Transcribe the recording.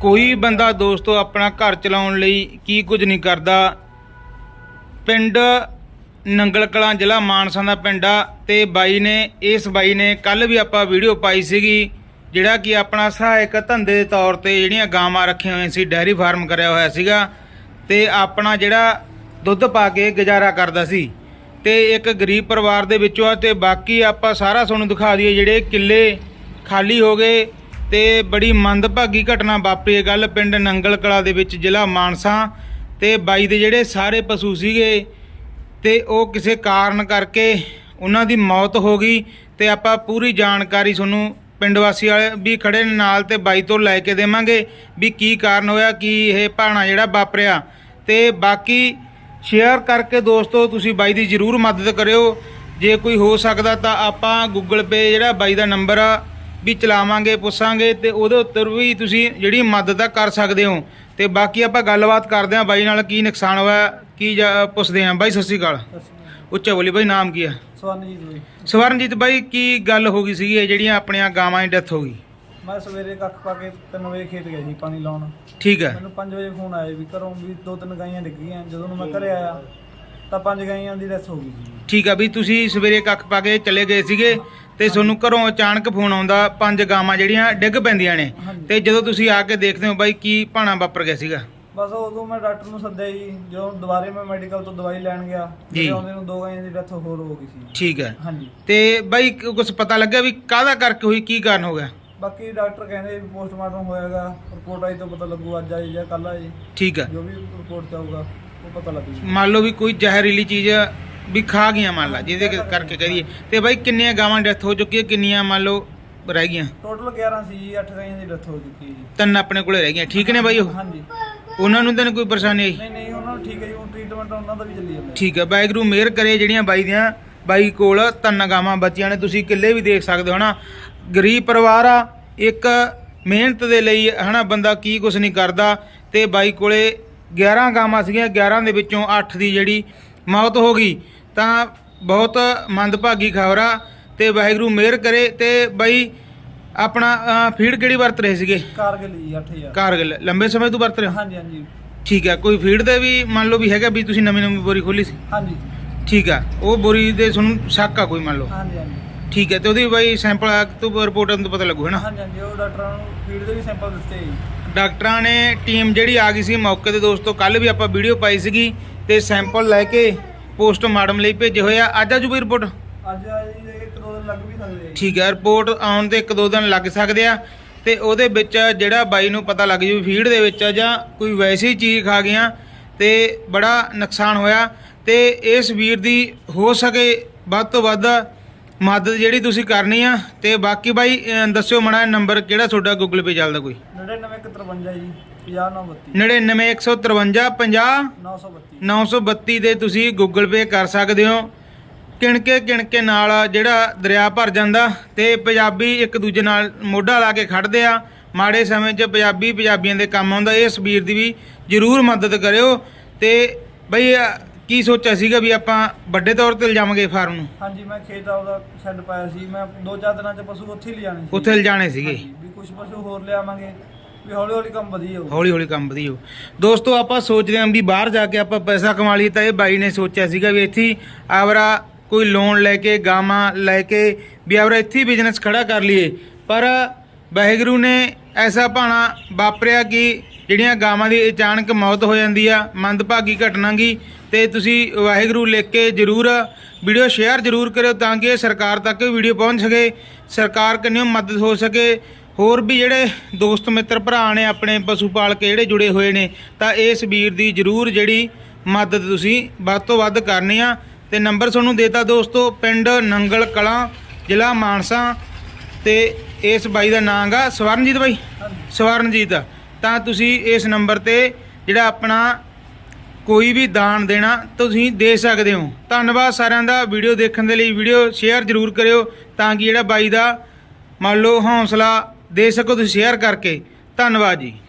ਕੋਈ ਬੰਦਾ ਦੋਸਤੋ ਆਪਣਾ ਘਰ ਚਲਾਉਣ ਲਈ ਕੀ ਕੁਝ ਨਹੀਂ ਕਰਦਾ। ਪਿੰਡ ਨੰਗਲ ਕਲਾਂ ਜ਼ਿਲ੍ਹਾ ਮਾਨਸਾ ਦਾ ਪਿੰਡ ਆ ਤੇ ਬਾਈ ਨੇ, ਇਸ ਬਾਈ ਨੇ ਕੱਲ ਵੀ ਆਪਾਂ ਵੀਡੀਓ ਪਾਈ ਸੀਗੀ, ਜਿਹੜਾ ਕਿ ਆਪਣਾ ਸਹਾਇਕ ਧੰਦੇ ਦੇ ਤੌਰ ਤੇ ਜਿਹੜੀਆਂ ਗਾਵਾਂ ਰੱਖੀਆਂ ਹੋਈਆਂ ਸੀ, ਡੈਰੀ ਫਾਰਮ ਕਰਿਆ ਹੋਇਆ ਸੀਗਾ ਤੇ ਆਪਣਾ ਜਿਹੜਾ ਦੁੱਧ ਪਾ ਕੇ ਗੁਜ਼ਾਰਾ ਕਰਦਾ ਸੀ। ਤੇ ਇੱਕ ਗਰੀਬ ਪਰਿਵਾਰ ਦੇ ਵਿੱਚੋਂ ਆ ਤੇ ਬਾਕੀ ਆਪਾਂ ਸਾਰਾ ਤੁਹਾਨੂੰ ਦਿਖਾ ਦਈਏ ਜਿਹੜੇ ਕਿੱਲੇ ਖਾਲੀ ਹੋ ਗਏ। ਤੇ ਬੜੀ ਮੰਦਭਾਗੀ ਘਟਨਾ ਵਾਪਰੀ ਹੈ ਗੱਲ ਪਿੰਡ ਨੰਗਲ ਕਲਾ ਦੇ ਵਿੱਚ ਜ਼ਿਲ੍ਹਾ ਮਾਨਸਾ ਤੇ ਬਾਈ ਦੇ ਜਿਹੜੇ ਸਾਰੇ ਪਸ਼ੂ ਸੀਗੇ ਤੇ ਉਹ ਕਿਸੇ ਕਾਰਨ ਕਰਕੇ ਉਹਨਾਂ ਦੀ ਮੌਤ ਹੋ ਗਈ ਤੇ ਆਪਾਂ ਪੂਰੀ ਜਾਣਕਾਰੀ ਤੁਹਾਨੂੰ ਪਿੰਡ ਵਾਸੀ ਵਾਲੇ ਵੀ ਖੜੇ ਨੇ ਨਾਲ ਤੇ ਬਾਈ ਤੋਂ ਲੈ ਕੇ ਦੇਵਾਂਗੇ ਵੀ ਕੀ ਕਾਰਨ ਹੋਇਆ, ਕੀ ਇਹ ਭਾਣਾ ਜਿਹੜਾ ਵਾਪਰਿਆ। ਤੇ ਬਾਕੀ ਸ਼ੇਅਰ ਕਰਕੇ ਦੋਸਤੋ, ਤੁਸੀਂ ਬਾਈ ਦੀ ਜਰੂਰ ਮਦਦ ਕਰਿਓ। ਜੇ ਕੋਈ ਹੋ ਸਕਦਾ ਤਾਂ ਆਪਾਂ ਗੂਗਲ ਪੇ ਜਿਹੜਾ ਬਾਈ ਦਾ ਨੰਬਰ ਆ ਵੀ ਚਲਾਵਾਂਗੇ ਪੁੱਛਾਂਗੇ ਤੇ ਉਹਦੇ ਉੱਤਰ ਵੀ ਤੁਸੀਂ ਜਿਹੜੀ ਮਦਦ ਆ ਕਰ ਸਕਦੇ ਹੋ। ਤੇ ਬਾਕੀ ਆਪਾਂ ਗੱਲਬਾਤ ਕਰਦੇ ਹਾਂ ਬਾਈ ਨਾਲ ਕੀ ਨੁਕਸਾਨ ਹੋਇਆ ਕੀ ਜਾ- ਪੁੱਛਦੇ ਹਾਂ। ਬਾਈ ਸਤਿ ਸ਼੍ਰੀ ਅਕਾਲ। ਉੱਚਾ ਬੋਲੀ ਬਾਈ ਨਾਮ ਕੀ ਆ? ਸਵਰਨਜੀਤ ਜੀ ਸਵਰਨਜੀਤ ਬਾਈ ਕੀ ਗੱਲ ਹੋ ਗਈ ਸੀਗੀ ਇਹ ਜਿਹੜੀਆਂ ਆਪਣੀਆਂ ਗਾਵਾਂ ਦੀ ਡੈਥ ਹੋ ਗਈ? ਮੈਂ ਸਵੇਰੇ ਕੱਖ ਪਾ ਕੇ 3 ਵਜੇ ਖੇਤ ਗਿਆ ਸੀ ਪਾਣੀ ਲਾਉਣ। ਠੀਕ ਹੈ। ਮੈਨੂੰ 5 ਵਜੇ ਫੋਨ ਆਇਆ ਵੀ ਘਰੋਂ ਵੀ ਦੋ ਤਿੰਨ ਗਾਈਆਂ ਡਿੱਗ ਗਈਆਂ ਜਦੋਂ ਮੈਂ ਘਰੇ ਆਇਆ ਤਾਂ ਪੰਜ ਗਾਈਆਂ ਦੀ ਡੈਥ ਹੋ ਗਈ ਸੀ। ਠੀਕ ਆ ਵੀ ਤੁਸੀਂ ਸਵੇਰੇ ਕੱਖ ਪਾ ਕੇ ਚਲੇ ਗਏ ਸੀਗੇ ਤੇ ਤੁਹਾਨੂੰ ਘਰੋਂ ਅਚਾਨਕ ਫੋਨ ਆਉਂਦਾ ਪੰਜ ਗਾਵਾਂ ਜਿਹੜੀਆਂ ਡਿੱਗ ਪੈਂਦੀਆਂ ਨੇ। ਹਾਂਜੀ। ਤੇ ਜਦੋਂ ਤੁਸੀਂ ਆ ਕੇ ਦੇਖਦੇ ਹੋ ਬਾਈ ਕੀ ਭਾਣਾ ਵਾਪਰ ਗਿਆ ਸੀਗਾ? ਬਸ ਉਦੋਂ ਮੈਂ ਡਾਕਟਰ ਨੂੰ ਸੱਦਿਆ ਜੀ ਜਦੋਂ ਦੁਬਾਰੇ ਮੈਂ ਮੈਡੀਕਲ ਤੋਂ ਦਵਾਈ ਲੈਣ ਗਿਆ ਜੀ। ਤੇ ਆਉਂਦੇ ਨੂੰ ਦੋ ਗਾਈਆਂ ਦੀ ਡੈਥ ਹੋਰ ਹੋ ਗਈ ਸੀ। ਠੀਕ ਹੈ। ਹਾਂਜੀ। ਤੇ ਬਾਈ ਕੁਝ ਪਤਾ ਲੱਗਿਆ ਵੀ ਕਾਹਦਾ ਕਰਕੇ ਹੋਈ ਕੀ ਕਾਰਨ ਹੋ ਗਿਆ? ਬਾਕੀ ਡਾਕਟਰ ਕਹਿੰਦੇ ਵੀ ਪੋਸਟਮਾਰਟਮ ਹੋਇਆਗਾ ਰਿਪੋਰਟ ਆਈ ਤੋਂ ਪਤਾ ਲੱਗੂ ਅੱਜ ਆਈ ਜਾਂ ਕੱਲ ਆਈ। ਠੀਕ ਹੈ। ਜੋ ਵੀ ਰਿਪੋਰਟ ਚਾਹੂਗਾ ਉਹ ਪਤਾ ਲੱਗੂ। ਮੰਨ ਲਓ ਵੀ ਕੋਈ ਜ਼ਹਿਰੀਲੀ ਚੀਜ਼ ਵੀ ਖਾ ਗਈਆਂ ਮੰਨ ਲਾ ਜਿਹਦੇ ਕਰਕੇ ਕਰੀਏ ਤੇ ਬਾਈ ਕਿੰਨੀਆਂ ਗਾਵਾਂ ਡੈਥ ਹੋ ਚੁੱਕੀ ਹੈ ਕਿੰਨੀਆਂ ਮੰਨ ਲਓ ਰਹਿ ਗਈਆਂ? ਟੋਟਲ 11 ਸੀ ਜੀ 8 ਗਾਈਆਂ ਦੀ ਡੈਥ ਹੋ ਚੁੱਕੀ ਹੈ ਜੀ। ਤਿੰਨ ਆਪਣੇ ਕੋਲੇ ਰਹਿ ਗਈਆਂ। ਠੀਕ ਨੇ ਬਾਈ ਉਹ? ਹਾਂਜੀ। ਉਹਨਾਂ ਨੂੰ ਤਾਂ ਨਹੀਂ ਕੋਈ ਪਰੇਸ਼ਾਨੀ ਆਈ? ਨਹੀਂ ਨਹੀਂ ਉਹਨਾਂ ਨੂੰ ਠੀਕ ਹੈ ਜੀ ਉਹ ਟ੍ਰੀਟਮੈਂਟ ਉਹਨਾਂ ਦਾ ਵੀ ਚੱਲੀ ਜਾਂਦਾ ਠੀਕ ਹੈ ਵਾਹਿਗੁਰੂ ਮਿਹਰ ਕਰੇ ਜਿਹੜੀਆਂ ਬਾਈ ਦੀਆਂ ਬਾਈ ਕੋਲ ਤਿੰਨ ਗਾਵਾਂ ਬੱਚੀਆਂ ਨੇ। ਤੁਸੀਂ ਕਿੱਲੇ ਵੀ ਦੇਖ ਸਕਦੇ ਹੋ ਨਾ। ਗਰੀਬ ਪਰਿਵਾਰ ਆ ਇੱਕ ਮਿਹਨਤ ਦੇ ਲਈ ਹਨਾ ਬੰਦਾ ਕੀ ਕੁਛ ਨਹੀਂ ਕਰਦਾ। ਤੇ ਬਾਈ ਕੋਲੇ 11 ਗਾਵਾਂ ਸੀਗੀਆਂ 11 ਦੇ ਵਿੱਚੋਂ 8 ਦੀ ਜਿਹੜੀ ਮੌਤ ਹੋ ਗਈ। ਤਾਂ ਬਹੁਤ ਮੰਦਭਾਗੀ ਖਬਰ ਆ ਤੇ ਵਾਹਿਗੁਰੂ ਮਿਹਰ ਕਰੇ ਤੇ ਬਾਈ ਆਪਣਾ ਫੀਡ ਕਿਹੜੀ ਵਰਤ ਰਹੇ ਸੀਗੇ? ਕਾਰਗਿਲ ਜੀ 8000 ਕਾਰਗਿਲ ਲੰਬੇ ਸਮੇਂ ਤੋਂ ਵਰਤ ਰਹੇ ਹੋ? ਹਾਂਜੀ ਹਾਂਜੀ। ਠੀਕ ਹੈ ਕੋਈ ਫੀਡ ਦੇ ਵੀ ਮੰਨ ਲਓ ਵੀ ਹੈਗਾ ਵੀ ਤੁਸੀਂ ਨਵੀਂ ਨਵੀਂ ਬੋਰੀ ਖੋਲੀ ਸੀ? ਹਾਂਜੀ। ਠੀਕ ਆ ਉਹ ਬੋਰੀ ਦੇ ਤੁਹਾਨੂੰ ਸ਼ੱਕ ਆ ਕੋਈ ਮੰਨ ਲਓ? ਹਾਂਜੀ ਹਾਂਜੀ। ਠੀਕ ਹੈ ਤੇ ਉਹਦੀ ਬਾਈ ਸੈਂਪਲ ਆ ਤੋਂ ਰਿਪੋਰਟ ਤੋਂ ਪਤਾ ਲੱਗੂ ਹੈ ਨਾ? ਹਾਂਜੀ ਹਾਂਜੀ ਉਹ ਡਾਕਟਰਾਂ ਨੂੰ ਫੀਡ ਦੇ ਵੀ ਸੈਂਪਲ ਦਿੱਤੇ ਜੀ। ਡਾਕਟਰਾਂ ਨੇ ਟੀਮ ਜਿਹੜੀ ਆ ਗਈ ਸੀ ਮੌਕੇ ਤੇ ਦੋਸਤੋ ਕੱਲ ਵੀ ਆਪਾਂ ਵੀਡੀਓ ਪਾਈ ਸੀਗੀ ਤੇ ਸੈਂਪਲ ਲੈ ਕੇ ਪੋਸਟਮਾਰਟਮ ਲਈ ਭੇਜੇ ਹੋਏ ਆ। ਅੱਜ ਆਜੂ ਬਈ ਰਿਪੋਰਟ ਅੱਜ ਆ ਜੀ ਇੱਕ ਦੋ ਦਿਨ ਲੱਗ ਵੀ ਸਕਦੇ ਆ ਜੀ। ਠੀਕ ਹੈ ਰਿਪੋਰਟ ਆਉਣ ਤੇ ਇੱਕ ਦੋ ਦਿਨ ਲੱਗ ਸਕਦੇ ਆ। ਤੇ ਉਹਦੇ ਵਿੱਚ ਜਿਹੜਾ ਬਾਈ ਨੂੰ ਪਤਾ ਲੱਗ ਜੂ ਫੀਡ ਦੇ ਵਿੱਚ ਜਾਂ ਕੋਈ ਵੈਸੀ ਚੀਜ਼ ਖਾ ਗਿਆ ਤੇ ਬੜਾ ਨੁਕਸਾਨ ਹੋਇਆ। ਤੇ ਇਸ ਵੀਰ ਦੀ ਹੋ ਸਕੇ ਵੱਧ ਤੋਂ ਵੱਧ ਮਦਦ ਜਿਹੜੀ ਤੁਸੀਂ ਕਰਨੀ ਆ। ਤੇ ਬਾਕੀ ਬਾਈ ਅਹ, ਦੱਸਿਓ ਮੜਾ ਨੰਬਰ ਕਿਹੜਾ ਤੁਹਾਡਾ ਗੂਗਲ ਪੇ ਚੱਲਦਾ ਕੋਈ? 9953 ਜੀ। 5932 99153 50 932 932 ਦੇ ਤੁਸੀਂ ਗੂਗਲ ਪੇ ਕਰ ਸਕਦੇ ਹੋ। ਕਿਣਕੇ ਕਿਣਕੇ ਨਾਲ ਜਿਹੜਾ ਦਰਿਆ ਭਰ ਜਾਂਦਾ ਤੇ ਪੰਜਾਬੀ ਇੱਕ ਦੂਜੇ ਨਾਲ ਮੋਢਾ ਲਾ ਕੇ ਖੜਦੇ ਆ। ਮਾੜੇ ਸਮੇਂ 'ਚ ਪੰਜਾਬੀ ਪੰਜਾਬੀਆਂ ਦੇ ਕੰਮ ਆਉਂਦਾ। ਇਸ ਵੀਰ ਦੀ ਵੀ ਜ਼ਰੂਰ ਮਦਦ ਕਰਿਓ। ਤੇ ਬਈ ਕੀ ਸੋਚਿਆ ਸੀਗਾ ਵੀ ਆਪਾਂ ਵੱਡੇ ਤੌਰ ਤੇ ਲਿਜਾਵਾਂਗੇ ਫਾਰਮ ਨੂੰ? ਹਾਂਜੀ ਮੈਂ ਖੇਤ ਆਪਦਾ ਸੈੱਡ ਪਾਇਆ ਸੀ। ਮੈਂ ਦੋ ਚਾਰ ਦਿਨਾਂ ਚ ਪਸ਼ੂ ਉੱਥੇ ਹੀ ਲਿਜਾਣੇ ਸੀ ਉੱਥੇ ਲਿਜਾਣੇ ਸੀਗੇ। ਹਾਂਜੀ, ਵੀ ਕੁਝ ਪਸ਼ੂ ਹੋਰ ਲਿਆਵਾਂਗੇ। ਵੀ ਹੌਲੀ ਹੌਲੀ ਕੰਮ ਵਧੀ ਜਾਊ। ਹੌਲੀ ਹੌਲੀ ਕੰਮ ਵਧੀ ਜਾਊ। ਦੋਸਤੋ, ਆਪਾਂ ਸੋਚਦੇ ਹਾਂ ਵੀ ਬਾਹਰ ਜਾ ਕੇ ਆਪਾਂ ਪੈਸਾ ਕਮਾ ਲਈਏ, ਤਾਂ ਇਹ ਬਾਈ ਨੇ ਸੋਚਿਆ ਸੀਗਾ ਵੀ ਇੱਥੇ ਆਵਰਾ ਕੋਈ ਲੋਨ ਲੈ ਕੇ, ਗਾਵਾਂ ਲੈ ਕੇ ਵੀ ਆਵਰਾ ਇੱਥੇ ਹੀ ਬਿਜ਼ਨਸ ਖੜਾ ਕਰ ਲਈਏ। ਪਰ ਵਾਹਿਗੁਰੂ ਨੇ ਐਸਾ ਭਾਣਾ ਵਾਪਰਿਆ ਕਿ ਜਿਹੜੀਆਂ ਗਾਵਾਂ ਦੀ ਅਚਾਨਕ ਮੌਤ ਹੋ ਜਾਂਦੀ ਆ, ਮੰਦਭਾਗੀ ਘਟਨਾ ਗੀ ਤੇ ਤੁਸੀਂ ਵਾਹਿਗੁਰੂ ਲਿਖ ਕੇ ਜਰੂਰ ਵੀਡੀਓ ਸ਼ੇਅਰ ਜਰੂਰ ਕਰਿਓ ਤਾਂ ਕਿ ਸਰਕਾਰ ਤੱਕ ਵੀਡੀਓ ਪਹੁੰਚ ਸਕੇ, ਸਰਕਾਰ ਕੰਨਿਓ ਮਦਦ ਹੋ ਸਕੇ। ਹੋਰ ਵੀ ਜਿਹੜੇ ਦੋਸਤ ਮਿੱਤਰ ਭਰਾ ਨੇ ਆਪਣੇ ਪਸ਼ੂ ਪਾਲ ਕੇ ਜਿਹੜੇ ਜੁੜੇ ਹੋਏ ਨੇ ਤਾਂ ਇਸ ਵੀਰ ਦੀ ਜਰੂਰ ਜਿਹੜੀ ਮਦਦ ਤੁਸੀਂ ਵੱਧ ਤੋਂ ਵੱਧ ਕਰਨੀ ਆ। ਤੇ ਨੰਬਰ ਤੁਹਾਨੂੰ ਦੇਤਾ ਦੋਸਤੋ ਪਿੰਡ ਨੰਗਲ ਕਲਾਂ ਜ਼ਿਲ੍ਹਾ ਮਾਨਸਾ। ਤੇ ਇਸ ਬਾਈ ਦਾ ਨਾਮ ਗਾ ਸਵਰਨਜੀਤ ਬਾਈ? ਸਵਰਨਜੀਤ। ਤਾਂ ਤੁਸੀਂ ਇਸ ਨੰਬਰ ਤੇ ਜਿਹੜਾ ਆਪਣਾ ਕੋਈ ਵੀ ਦਾਨ ਦੇਣਾ ਤੁਸੀਂ ਦੇ ਸਕਦੇ ਹੋ। ਧੰਨਵਾਦ ਸਾਰਿਆਂ ਦਾ। ਵੀਡੀਓ ਦੇਖਣ ਦੇ ਲਈ ਵੀਡੀਓ ਸ਼ੇਅਰ ਜ਼ਰੂਰ ਕਰਿਓ ਤਾਂ ਕਿ ਜਿਹੜਾ ਬਾਈ ਦਾ ਮੰਨ ਲਓ ਹੌਸਲਾ ਦੇ ਸਕੋ ਤੁਸੀਂ ਸ਼ੇਅਰ ਕਰਕੇ। ਧੰਨਵਾਦ ਜੀ।